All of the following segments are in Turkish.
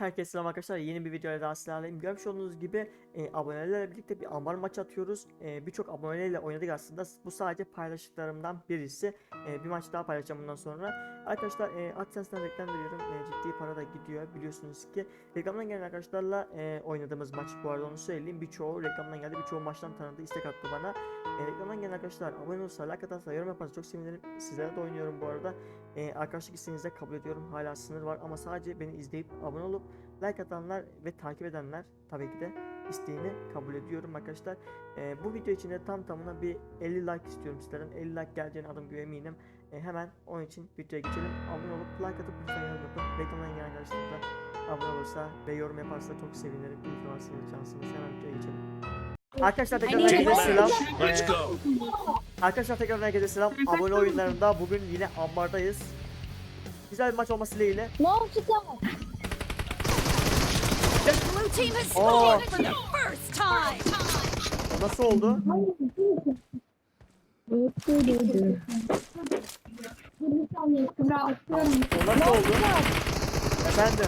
Herkese selam arkadaşlar. Yeni bir videoyla daha sizlerleyim. Görmüş olduğunuz gibi e, abonelerle birlikte bir ambar maç atıyoruz. E, Birçok aboneyle oynadık aslında. Bu sadece paylaştıklarımdan birisi. E, bir maç daha paylaşacağım bundan sonra. Arkadaşlar e, AdSense'den reklam veriyorum. E, ciddi para da gidiyor. Biliyorsunuz ki reklamdan gelen arkadaşlarla e, oynadığımız maç bu arada onu söyleyeyim. Birçoğu reklamdan geldi. Birçoğu maçtan tanıdı. istek attı bana. E, reklamdan gelen arkadaşlar abone olursa, like atarsa, yorum yaparsa çok sevinirim. Sizlere de oynuyorum bu arada. E, arkadaşlık isteğinizi kabul ediyorum. Hala sınır var ama sadece beni izleyip abone olup like atanlar ve takip edenler tabii ki de isteğini kabul ediyorum arkadaşlar. E, bu video için de tam tamına bir 50 like istiyorum sizlerden. 50 like geleceğine adım gibi eminim. E, hemen onun için videoya geçelim. Abone olup like atıp lütfen yorum yapın. Reklamdan gelen arkadaşlar da abone olursa ve yorum yaparsa çok sevinirim. İyi ki varsınız, cansınız. Hemen videoya geçelim. Arkadaşlar tekrar herkese selam. E, go. Arkadaşlar tekrar herkese selam. Abone oyunlarında bugün yine ambardayız. Güzel bir maç olması dileğiyle. Ne oldu tamam? The blue team has Oh. scored for the first time. Nasıl oldu? O nasıl oldu? Efendim.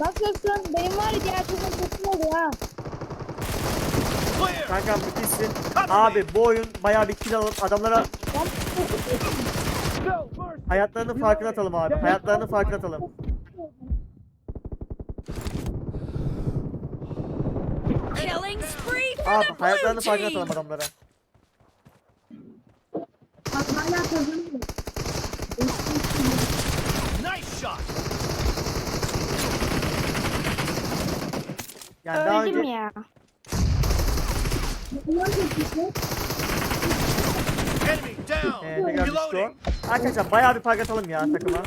Nasılsın? Benim var ya gerçekten kötü oldu ha. Kankam müthişsin. Abi bu oyun bayağı bir kill alıp adamlara hayatlarının farkına atalım abi. Hayatlarının farkına atalım. Killing spree for Abi the blue hayatlarının farkına team. atalım adamlara. Bak hala kazanıyor. Nice shot. Yani daha Öldüm önce ya. Enemy down. e. Arkadaşlar bayağı bir fark atalım ya takıma.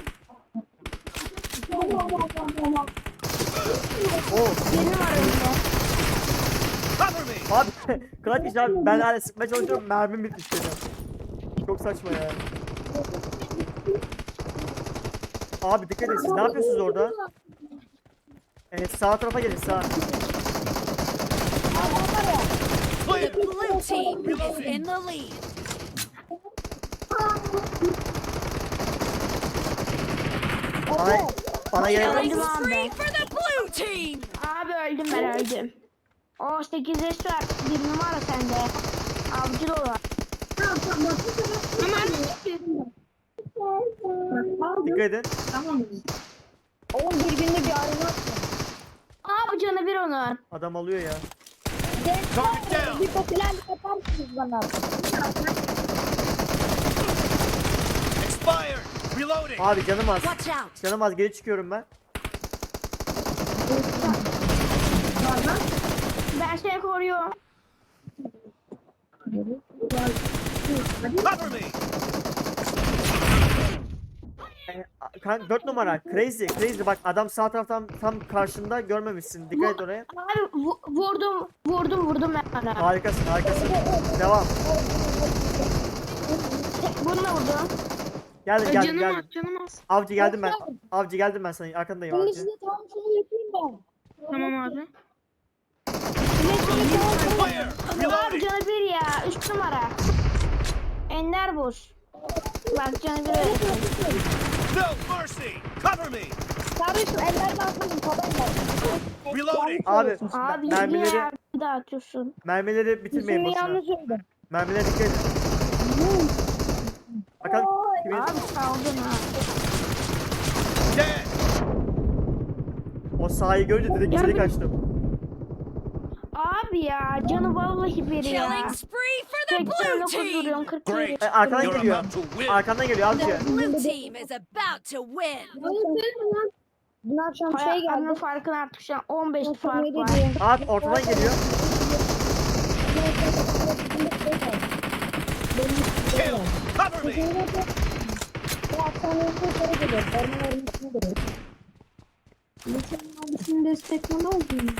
Oo. Benim var önümde. Abi iş abi ben hala sıkmaya çalışıyorum mermim bitmiş benim. Çok saçma ya. Abi dikkat edin siz ne yapıyorsunuz orada? Evet sağ tarafa gelin sağ. The blue team is in the lead. Bana, bana team. Abi öldüm ben öldüm. O 8 yaş var. Bir numara sende. Avcı dolu. Dikkat edin. Oğlum birbirine bir arama Aa bu canı bir onun. Adam alıyor ya. Bir popülerlik yapar mısınız bana? Expired. Reloading. Abi canım az. Canım az geri çıkıyorum ben. Ben seni koruyorum. Cover me. Ee, Kan 4 numara crazy crazy bak adam sağ taraftan tam karşında görmemişsin dikkat et oraya. Abi vu- vurdum vurdum vurdum ben ona. Harikasın harikasın. Devam. Bununla vurdum. Geldim geldim geldim. canım az. Avcı geldim ben. Avcı geldim ben sana arkandayım Şimdi avcı. size tam şunu yapayım ben. Tamam abi. Clear. Abi canı bir ya. Üç numara. Ender boş. Bak canı bir öyle. No mercy. Cover me. Sarışın ender basmadım. Kabayla. Reloading. Abi Abi yine mermileri ya. Bir daha atıyorsun. mermileri bitirmeyin boşuna. yanlış söyledim. Mermilere dikkat edin. Bakalım kimin Abi saldın ha. O sahayı görünce direkt içeri kaçtım. Abi ya canı vallahi bir ya. Killing spree for the blue 89 team. vuruyorum 40 Great. Ee, arkadan You're geliyor. about to win. Arkandan geliyor avcı. The blue team is about to win. Dün akşam şey geldi. farkın artık şu an 15 fark var. Abi ortadan geliyor. Kill. Cover me.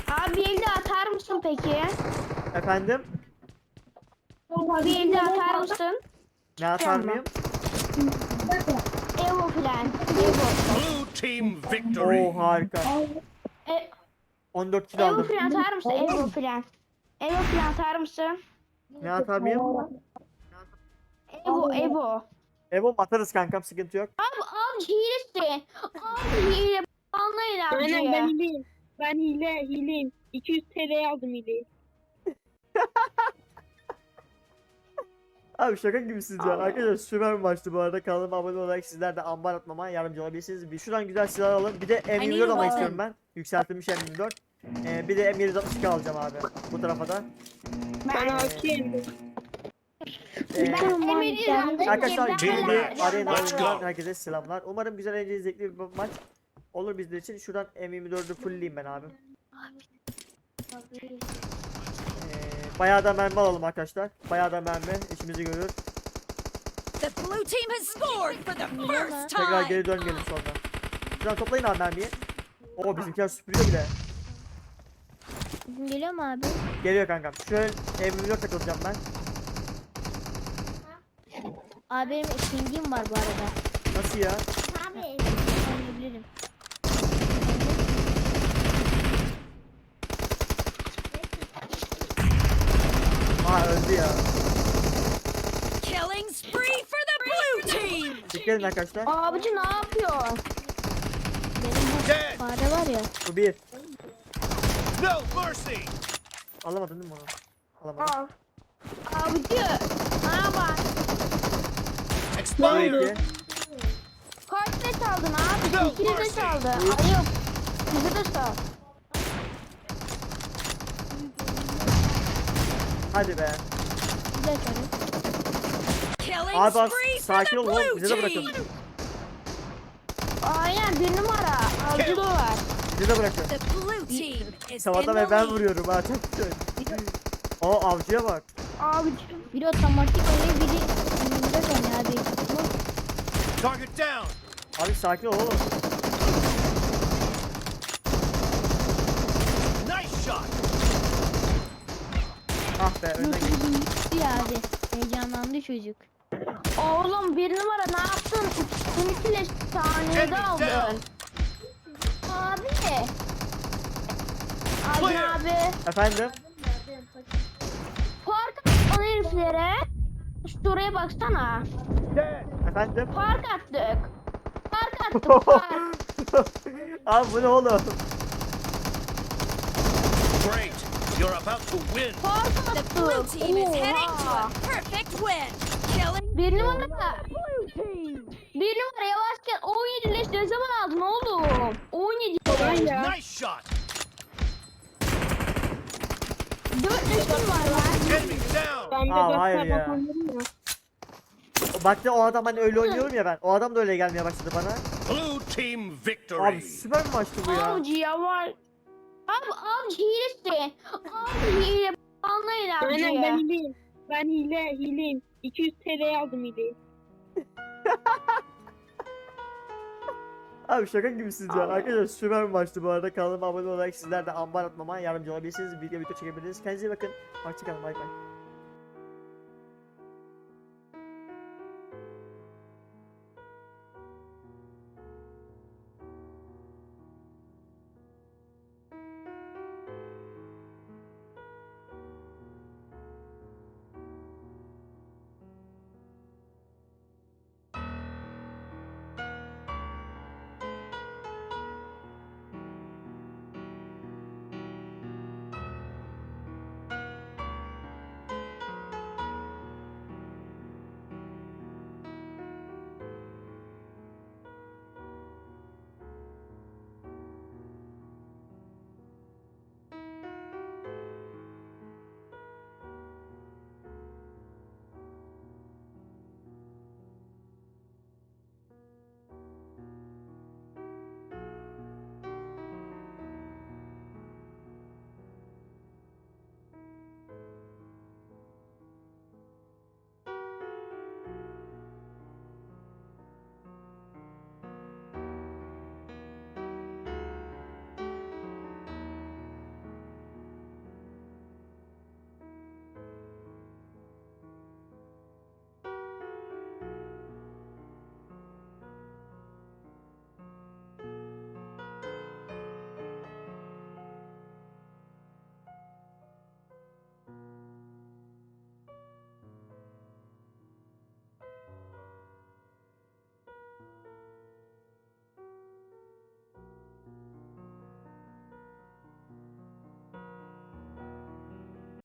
Abi elde atar mısın peki? Efendim? Bir elde atar mısın? Ne atar mıyım? Evo falan. Evo. Blue team victory. Oo harika. E, 14 kilo Evo aldım. falan atar mısın? Evo falan. Evo falan atar mısın? Ne atar mıyım? Evo, Evo. Evo atarız kankam sıkıntı yok. Abi al hilesi. Abi hile. Anlayın Aynen ben hileyim. Ben hile, hileyim. 200 TL aldım hileyi. Abi şaka gibisiniz ya. Arkadaşlar süper bir maçtı bu arada. Kanalıma abone olarak sizler de ambar atmama yardımcı olabilirsiniz. Bir şuradan güzel silah alalım. Bir de M24 almak weapon. istiyorum ben. Yükseltilmiş M24. Ee, bir de M762 alacağım abi. Bu tarafa da. Ben hakiyim. Arkadaşlar Team yeni match. bir arena Let's oyunundan go. herkese selamlar. Umarım güzel eğlenceli zevkli bir maç olur bizler için. Şuradan M24'ü fullleyeyim ben abi. Ee, bayağı da mermi alalım arkadaşlar. Bayağı da mermi işimizi görür. The blue team has scored for the first Tekrar time. geri dönmeyelim sonra. Şuradan toplayın abi mermiyi. Oo bizimkiler süpürüyor bile. Geliyor mu abi? Geliyor kankam. Şöyle M24 takılacağım ben. Abi benim pingim var bu arada. Nasıl ya? Abi. Oynayabilirim. Aa öldü ya. Killing spree for the blue team. Edin arkadaşlar. Abici ne yapıyor? Benim bu fare var ya. Bu bir. No mercy. Alamadın değil mi onu? Alamadım. Al. Abici. Ne yapar? Expired. Kaç ne çaldın abi? De mercy. çaldı. Ay yok. Bizi de çal. Hadi be. Çalın. Killing Abi bak, sakin the olun oğlum, bize de bırakın. Aynen bir numara. Avcı da var. Bizi de bırakın. The blue team is in the beri ben lead. vuruyorum ha çok güzel. Aa avcıya bak. Abici. Biri otomatik oynuyor biri Oynuyor abi. Target down. Abi sakin ol oğlum. Nice shot. Ah be önüne geç. Gitti ya abi. Heyecanlandı çocuk. Oğlum bir numara ne yaptın? 12 leş saniyede Enemy aldın. down. Abi. Aldın Clear. abi. Efendim? Park attık heriflere. Şuraya baksana. Dead. Efendim? Park attık. Park attık park. Abi bu ne oğlum? Great. You're about to win. Park The blue attık. team is heading to a perfect win. Killing Bir numara. Bir numara yavaşken 17 leş ne zaman aldın oğlum? 17 leş. ya. Nice shot. 4 leşin var lan. Enemy down. Ben de Aa, dört hayır ya. Baktı o adam hani öyle oynuyorum ya ben. O adam da öyle gelmeye başladı bana. Blue team Abi victory. süper bir maçtı bu ya. Avcı ya var. Abi avcı hilesi. Abi hile. Anlayın Aynen ben avcı. hileyim. Ben hile, hileyim. 200 TL aldım hileyi. Abi şaka gibisiniz ya. Arkadaşlar süper bir maçtı bu arada. Kanalıma abone olarak sizler de ambar atmama yardımcı olabilirsiniz. Bir video çekebiliriz. Kendinize iyi bakın. Hoşçakalın. Bay bay.